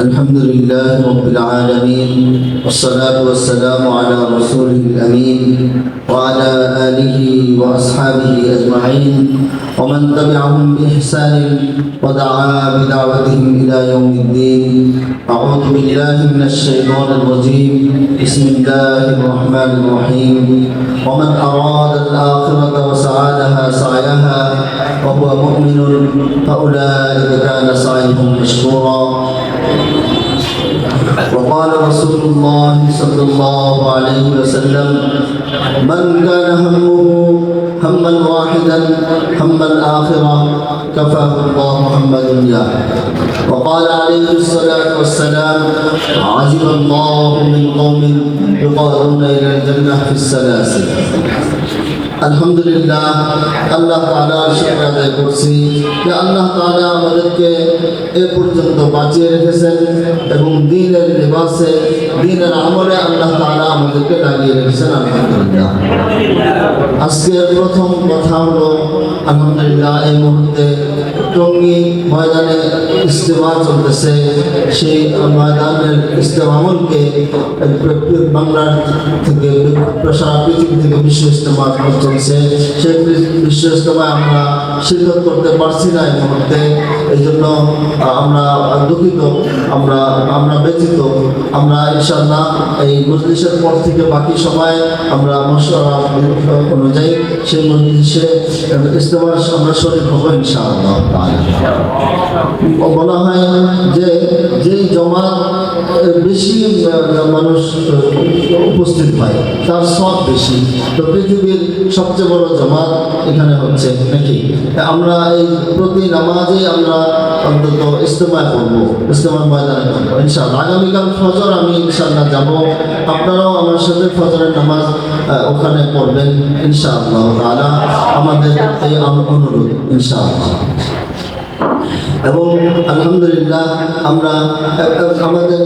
الحمد لله رب العالمين والصلاة والسلام على رسوله الأمين وعلى آله وأصحابه أجمعين. ومن تبعهم بإحسان ودعا بدعوتهم إلى يوم الدين. أعوذ بالله من الشيطان الرجيم. بسم الله الرحمن الرحيم. ومن أراد الآخرة وسعى لها سعيها وهو مؤمن فأولئك كان سعيهم مشكورا. وقال رسول الله صلى الله عليه وسلم من كان همه هما واحدا هم الآخرة كفاه الله هم الدنيا وقال عليه الصلاة والسلام عجب الله من قوم يقارون إلى الجنة في السلاسل. আলহামদুলিল্লাহ, আল্লাহ তালার শুক্র আদায় করছি। যে আল্লাহ তালা আমাদেরকে এ পর্যন্ত বাঁচিয়ে রেখেছেন এবং দিনের নিবাসে দিনের আমলে আল্লাহ তালা আমাদেরকে লাগিয়ে রেখেছেন, আলহামদুলিল্লাহ। আজকের প্রথম কথা হলো, আলহামদুলিল্লাহ, এই মুহূর্তে টঙ্গী ময়দানে ইস্তেমা চলতেছে। সেই ময়দানের ইস্তেমা আমলকে বাংলার থেকে, সারা পৃথিবী থেকে বিশ্ব ইস্তেমা চলছে সেই বিশ্ব ইস্তেমায় আমরা শিরকত করতে পারছি না এই মুহূর্তে এই জন্য আমরা দুঃখিত, আমরা আমরা ব্যথিত। আমরা ইনশাল্লাহ এই মজলিসের পর থেকে বাকি সময় আমরা অনুযায়ী সেই মজলিসে ইস্তেমার আমরা শরীর হব ইনশাআল্লাহ। বলা হয় যে যেই জমা বেশি মানুষ উপস্থিত হয়, তার সব বেশি। তো পৃথিবীর সবচেয়ে বড় জামাত এখানে হচ্ছে নাকি? আমরা এই প্রতি নামাজে আমরা অন্তত ইস্তেমায় করব, ইস্তেমার ময়দানে করব ইনশাআল্লাহ। আগামীকাল ফজর, আমি ইনশাআল্লাহ যাব। আপনারাও আমার সাথে ফজরের নামাজ ওখানে পড়বেন, ইনশাআল্লাহ আমাদের এই অনুরোধ, ইনশাআল্লাহ। এবং আলহামদুলিল্লাহ আমরা আমাদের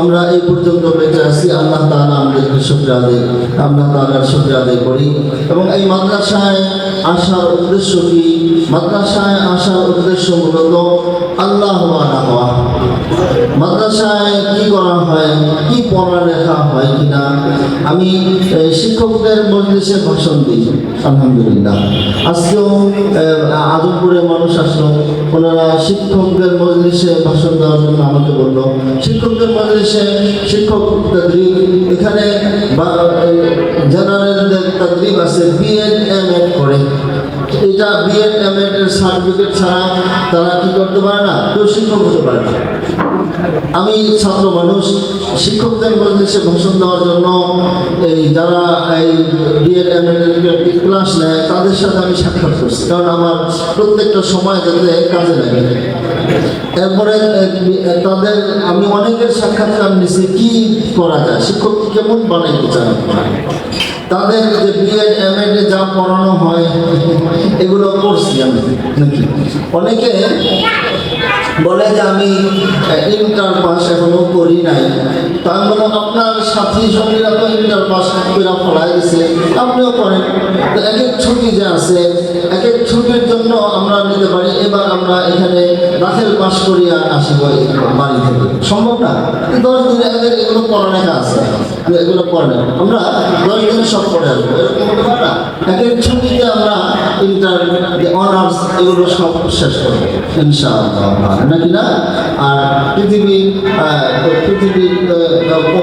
আমরা এই পর্যন্ত বেঁচে আছি। আল্লাহ তাআলা আমাদেরকে শুক্রিয়া আদায় আল্লাহ তাআলার শুক্রিয়া আদায় করি। এবং এই মাদ্রাসায় আসার উদ্দেশ্য কি? মাদ্রাসায় আসার উদ্দেশ্য মূলত আল্লাহ হওয়া। মাদ্রাসায় কি করা হয়? কি পড়ালেখা হয় কিনা? আমি শিক্ষকদের মজলিসে ভাষণ দিই। আলহামদুলিল্লাহ। আজকেও আদমপুরে মানুষ আসলো। ওনারা শিক্ষকদের মজলিসে ভাষণ দেওয়ার জন্য আমাকে বলল, শিক্ষকদের মজলিসে শিক্ষক এখানে জেনারেলদের তাদরিব আছে বিএড এম এড করে। এটা বিএড এম এর সার্টিফিকেট ছাড়া তারা কি করতে পারে না? কেউ শিক্ষক হতে পারে না। আমি ছাত্র মানুষ, শিক্ষকদের মজলিসে ভাষণ দেওয়ার জন্য এই যারা এই বিএড এম ক্লাস নেয়, তাদের সাথে আমি সাক্ষাৎ করছি। কারণ আমার প্রত্যেকটা সময় যাতে কাজে লাগে। এরপরে, তাদের আমি অনেকের সাক্ষাৎকার নিছি, কি করা যায়? শিক্ষক কেমন বানাইতে চান তাদের যে বিএড এম এড যা পড়ানো হয় এগুলো করছি আমি। নাকি অনেকে বলে যে আমি ইন্টার পাস এখনও করি নাই। তো আমি বললাম আপনার সাথী সঙ্গীরা তো ইন্টার পাস করে ফলাই দিছে, আপনিও করেন। তো এক এক ছুটি যে আছে এক এক ছুটির জন্য আমরা নিতে পারি, এবার আমরা এখানে দাখিল পাস করিয়া আসি ওই বাড়ি থেকে। সম্ভব না? দশ দিনে এদের এগুলো পড়ালেখা আছে। এগুলো পড়ে আমরা দশ দিনে সব পড়ে আসব। এরকম না। এক এক এগুলো সব শেষ করব, ইনশাআল্লাহ। নাকি না? আর পৃথিবী পৃথিবীর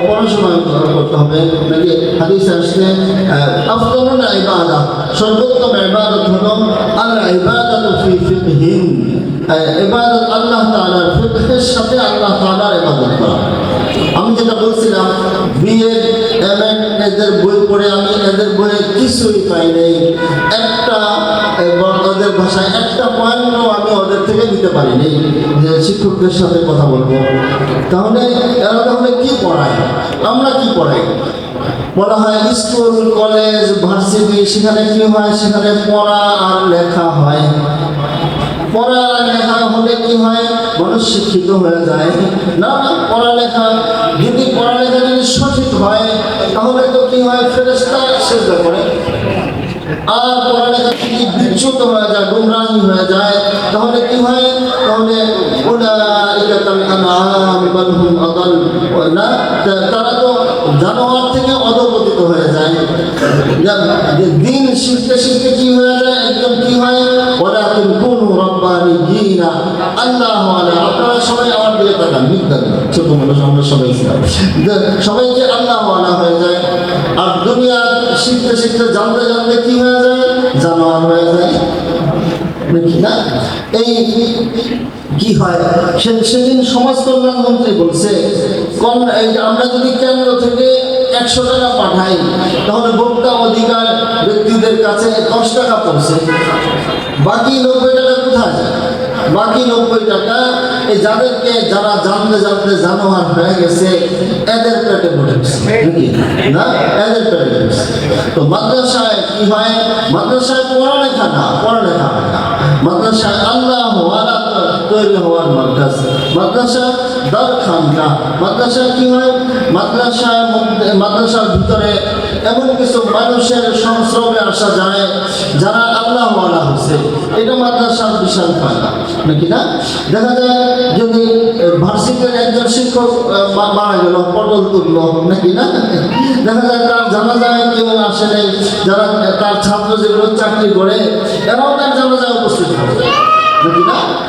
পড়াশোনা করতে হবে। নাকি হাদিস আসছে ইবাদা, সর্বোত্তম ইবাদত হলো ইবাদাতু ফি ফিকহিন। ইবাদত আল্লাহ তাআলার, ফিকহের সাথে আল্লাহ তাআলার ইবাদত করা। আমি যেটা বলছিলাম এম এদের বই পড়ে আমি এদের বইয়ে কিছুই পাই নাই। একটা ওদের ভাষায় একটা পয়েন্টও আমি ওদের থেকে দিতে পারিনি। যে শিক্ষকদের সাথে কথা বলব। তাহলে এরা তাহলে কি পড়ায়? আমরা কি পড়াই? বলা হয় স্কুল, কলেজ, ভার্সিটি, সেখানে কি হয়? সেখানে পড়া আর লেখা হয়। পড়ালেখা হলে কি হয়? মানুষ শিক্ষিত হয়ে যায়। না, পড়ালেখা, যদি পড়ালেখা যদি সঠিক হয়, তাহলে তো কি হয়? ফেরেস্তা চেষ্টা করে আর পড়ালেখা যদি বিচ্যুত হয়ে যায়, গুমরাহি হয়ে যায়, তাহলে কি হয়? তো উলাইকা কাল আনআম বাল হুম না তারা তো জানোয়ার থেকে অধপতিত হয়ে যায়। দিন শিখতে শিখতে কি হয়ে যায়? একদম কি হয়? ওলাকিন কুনু রব্বানিয়িনা আল্লাহ ওয়ালা আপনারা সবাই আমার দিকে তাকান বিদ্যান ছোট মানুষ, আমরা সবাই সবাই যে আল্লাহ হয়ে যায়। আর দুনিয়া শিখতে শিখতে জানতে জানতে কি হয়ে যায়? জানোয়ার হয়ে যায়। নাকি না? এই কি হয়? সেদিন সমাজ কল্যাণ মন্ত্রী বলছে আমরা যদি কেন্দ্র থেকে একশো টাকা পাঠাই, তাহলে ভোক্তা অধিকার ব্যক্তিদের কাছে দশ টাকা পড়ছে বাকি নব্বই টাকা কোথায়? বাকি নব্বই টাকা এই যাদেরকে যারা জানতে জানতে জানোয়ার হয়ে গেছে, এদের পেটে পড়েছে না? এদের পেটে তো মাদ্রাসায় কি হয়? মাদ্রাসায় পড়ালেখা না, পড়ালেখা হয় না। মাদ্রাসায় আল্লাহ তৈরি হওয়ার মাদ্রাসা। মাদ্রাসা দর খানকা মাদ্রাসা কি হয়? মাদ্রাসার মধ্যে মাদ্রাসার ভিতরে এমন কিছু মানুষের সংস্রবে আসা যায় যারা আল্লাহ ওয়ালা হচ্ছে। এটা মাদ্রাসার বিশাল ফায়দা, নাকি না? দেখা যায় যদি ভার্সিটির একজন শিক্ষক মারা গেল, পটল তুলল, নাকি না? দেখা যায় তার জানা যায় কেউ আসে যারা তার ছাত্র যেগুলো চাকরি করে, এরাও তার জানা যায় উপস্থিত হবে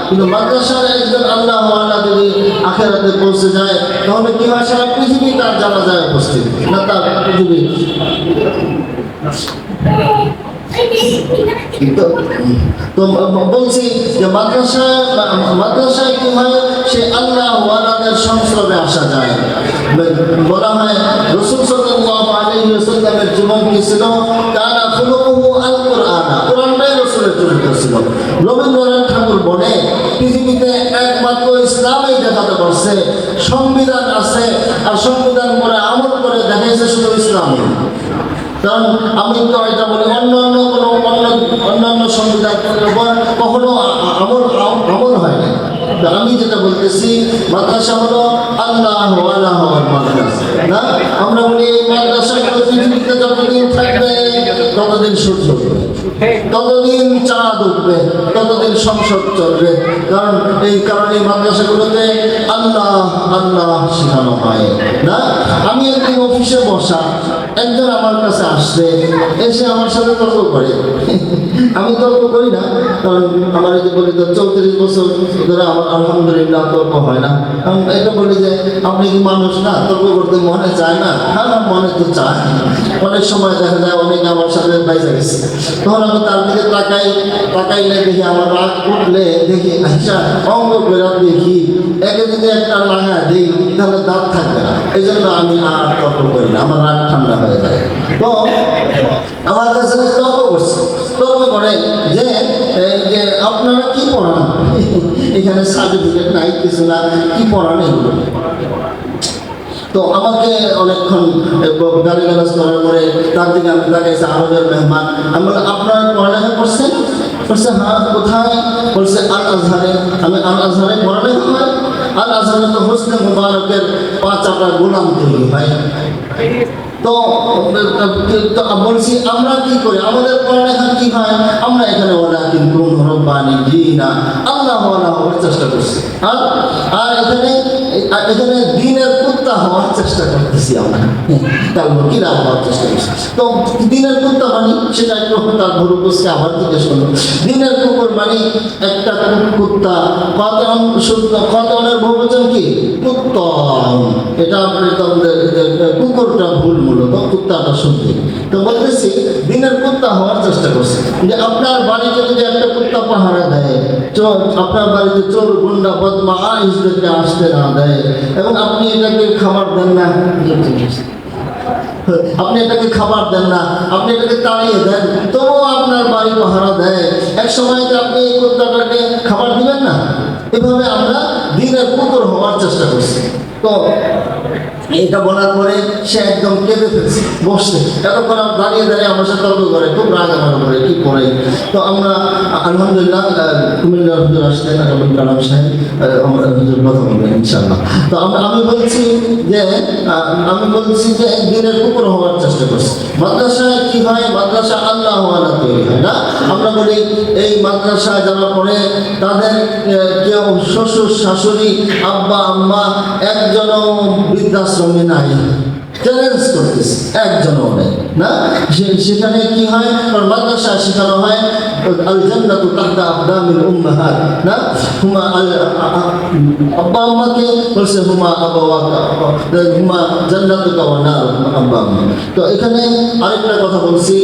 কিন্তু মাদ্রাসার একজন আল্লাহ ওয়ালা যদি আখেরাতে পৌঁছে যায়, তাহলে কি হয়? সারা পৃথিবী তার জানা যায় উপস্থিত। না তার পৃথিবী। তো বলছি যে মাদ্রাসায় মাদ্রাসায় কি হয়? সে আল্লাহ ওয়ালাদের সংস্রবে আসা যায়। বলা হয় রসুল সাল্লাল্লাহু আলাইহি ওয়াসাল্লামের জীবন কি ছিল? আল কুরআনা কোরআনটাই চরিত্র ছিল। রবীন্দ্রনাথ ঠাকুর বলে, পৃথিবীতে একমাত্র ইসলামেই দেখাতে পারছে, সংবিধান আছে, আর সংবিধান করে আমল করে দেখাইছে শুধু ইসলামই। কারণ আমি তো এটা বলি অন্য অন্য কোনো অন্য অন্যান্য সংবিধান কখনো আমল আমল হয় না আমি যেটা বলতেছি, মাদ্রাসা হলো আল্লাহ হওয়ার মাদ্রাসা না? আমরা বলি এই মাদ্রাসাগুলো পৃথিবীতে যতদিন থাকবে ততদিন সূর্য উঠবে ততদিন চাঁদ উঠবে ততদিন সংসদ চলবে। কারণ এই কারণে মাদ্রাসাগুলোতে আল্লাহ আল্লাহ শেখানো হয়। না? আমি একদিন অফিসে বসা একজন আমার কাছে আসছে, এসে আমার সাথে তর্ক করে। আমি তর্ক করি না, কারণ আমার যে বলি তো চৌত্রিশ বছর ধরে আমার আলহামদুলিল্লাহ তর্ক হয় না। এটা বলি যে, আপনি কি মানুষ না? তর্ক করতে মনে চায় না? হ্যাঁ আমার মনে তো চায়। অনেক সময় দেখা যায় অনেকে আমার সাথে বাইজা গেছে। তখন আমি তার দিকে তাকাই, তাকাইলে দেখি আমার রাগ উঠলে দেখি আচ্ছা অঙ্গ বেরা দেখি, একে যদি একটা লাগা দিই, তাহলে দাঁত থাকবে না। এই জন্য আমি আর তর্ক করি না, আমার রাগ ঠান্ডা হয়ে যায়। তো, আমার কাছে তর্ক করছে। তর্ক করে যে আপনারা কি পড়ান? এখানে সার্টিফিকেট নাই, কিছু না, কি পড়ান এগুলো? তো আমাকে অনেকক্ষণ গালি গালাজ করার পরে তার দিকে আমি তাকাইছি, আরবের মেহমান। আমি বললাম, আপনারা পড়ালেখা করছেন? বলছে হ্যাঁ কোথায়? বলছে আল আজহারে আমি আল আজহারে পড়ালেখা হয়? আল আজহারে তো হোসনে মুবারকের পাঁচ আপনার গোলাম তৈরি হয়। তো বলছি, আমরা কি করি? আমাদের পড়ালেখা কি হয়? আমরা এখানে ওরা কিন্তু রব্বানি জি না আল্লাহ চেষ্টা করছি। আর আর এখানে দিনের কুত্তা হওয়ার চেষ্টা করতেছি আমরা। কিরা হওয়ার চেষ্টা করছি। তো দিনের কুত্তা সেটা তার কুচকে আবার জিজ্ঞেস করল। দিনের কুকুর একটা কুত্তা বহুবচন কি? এটা কুকুরটা ভুল মূলত কুত্তাটা শুদ্ধ তো বলতেছি, দিনের কুত্তা হওয়ার চেষ্টা করছে। যে আপনার বাড়িতে যদি একটা কুত্তা পাহারা দেয় আপনার বাড়িতে চোর, গুন্ডা বদমা আইসদেরকে আসতে না দেয় এবং আপনি এটাকে খাবার দেন না। আপনি এটাকে খাবার দেন না। আপনি এটাকে তাড়িয়ে দেন। তবুও আপনার বাড়ি পাহারা দেয়। এক সময় আপনি এই কুত্তাটাকে খাবার দিবেন না? এভাবে আমরা দিনের কুকুর হওয়ার চেষ্টা করছি। তো এটা বলার পরে সে একদম কেঁদে ফেলছে, বসছে। এতক্ষণ দাঁড়িয়ে দাঁড়িয়ে আমার সাথে তর্ক করে, খুব রাগ আমার করে, কি করে তো আমরা, আলহামদুলিল্লাহ আসলেন আবুল কালাম সাহেব কথা বলবেন ইনশাল্লাহ তো আমি বলছি যে আমি বলছি যে দিনের কুকুর হওয়ার চেষ্টা করছি। মাদ্রাসায় কি হয়? মাদ্রাসা আল্লাহ আল্লাহ তৈরি হয়, না? আমরা বলি, এই মাদ্রাসায় যারা পড়ে তাদের কেউ শ্বশুর, শাশুড়ি, আব্বা, আম্মা একজনও বৃদ্ধাশ্রমে নাই চ্যালেঞ্জ করতেছে, একজনও নেই, না? সেখানে কি হয়? কারণ মাদ্রাসায় শেখানো হয় আল জান্নাতু তাহতা আকদামিল উম্মাহাত, না? হুমা আল আব্বা আম্মাকে বলছে, হুমা আবাওয়াকা হুমা জান্নাতুকা ওয়া আব্বা তো এখানে আরেকটা কথা বলছি